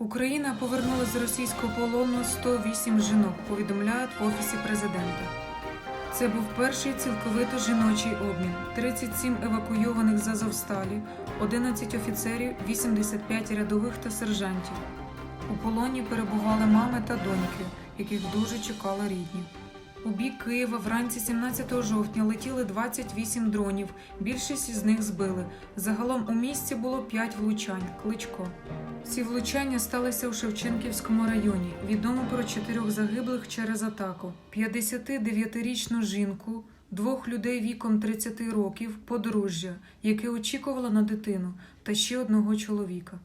Україна повернула з російського полону 108 жінок, повідомляють в офісі президента. Це був перший цілковито жіночий обмін: 37 евакуйованих з Азовсталі, 11 офіцерів, 85 рядових та сержантів. У полоні перебували мами та доньки, яких дуже чекали рідні. У бік Києва вранці 17 жовтня летіли 28 дронів. Більшість із них збили. Загалом у місті було 5 влучань. Кличко. Ці влучання сталися у Шевченківському районі. Відомо про чотирьох загиблих через атаку: 59-річну жінку, двох людей віком 30 років, подружжя, яке очікувало на дитину, та ще одного чоловіка.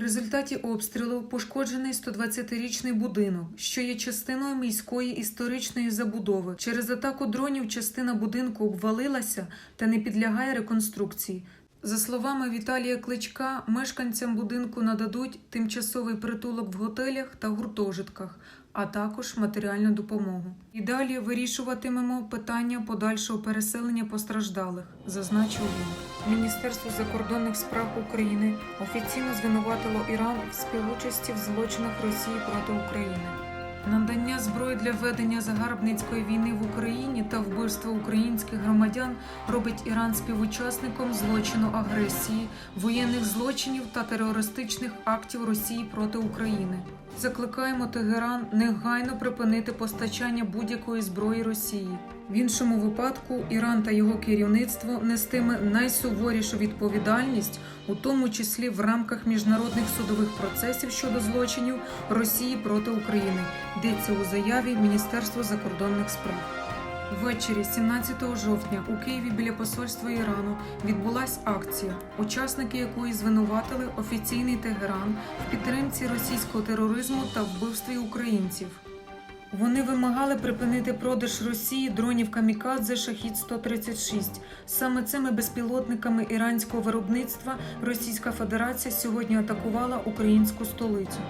В результаті обстрілу пошкоджений 120-річний будинок, що є частиною міської історичної забудови. Через атаку дронів частина будинку обвалилася та не підлягає реконструкції. За словами Віталія Кличка, мешканцям будинку нададуть тимчасовий притулок в готелях та гуртожитках, а також матеріальну допомогу. І далі вирішуватимемо питання подальшого переселення постраждалих, зазначив він. Міністерство закордонних справ України офіційно звинуватило Іран в співучасті в злочинах Росії проти України. Надання зброї для ведення загарбницької війни в Україні та вбивства українських громадян робить Іран співучасником злочину агресії, воєнних злочинів та терористичних актів Росії проти України. Закликаємо Тегеран негайно припинити постачання будь-якої зброї Росії. В іншому випадку Іран та його керівництво нестиме найсуворішу відповідальність, у тому числі в рамках міжнародних судових процесів щодо злочинів Росії проти України. Йдеться у заяві Міністерства закордонних справ. Ввечері 17 жовтня у Києві біля посольства Ірану відбулась акція, учасники якої звинуватили офіційний Тегеран в підтримці російського тероризму та вбивстві українців. Вони вимагали припинити продаж Росії дронів Камікадзе Шахід 136 Саме цими безпілотниками іранського виробництва Російська Федерація сьогодні атакувала українську столицю.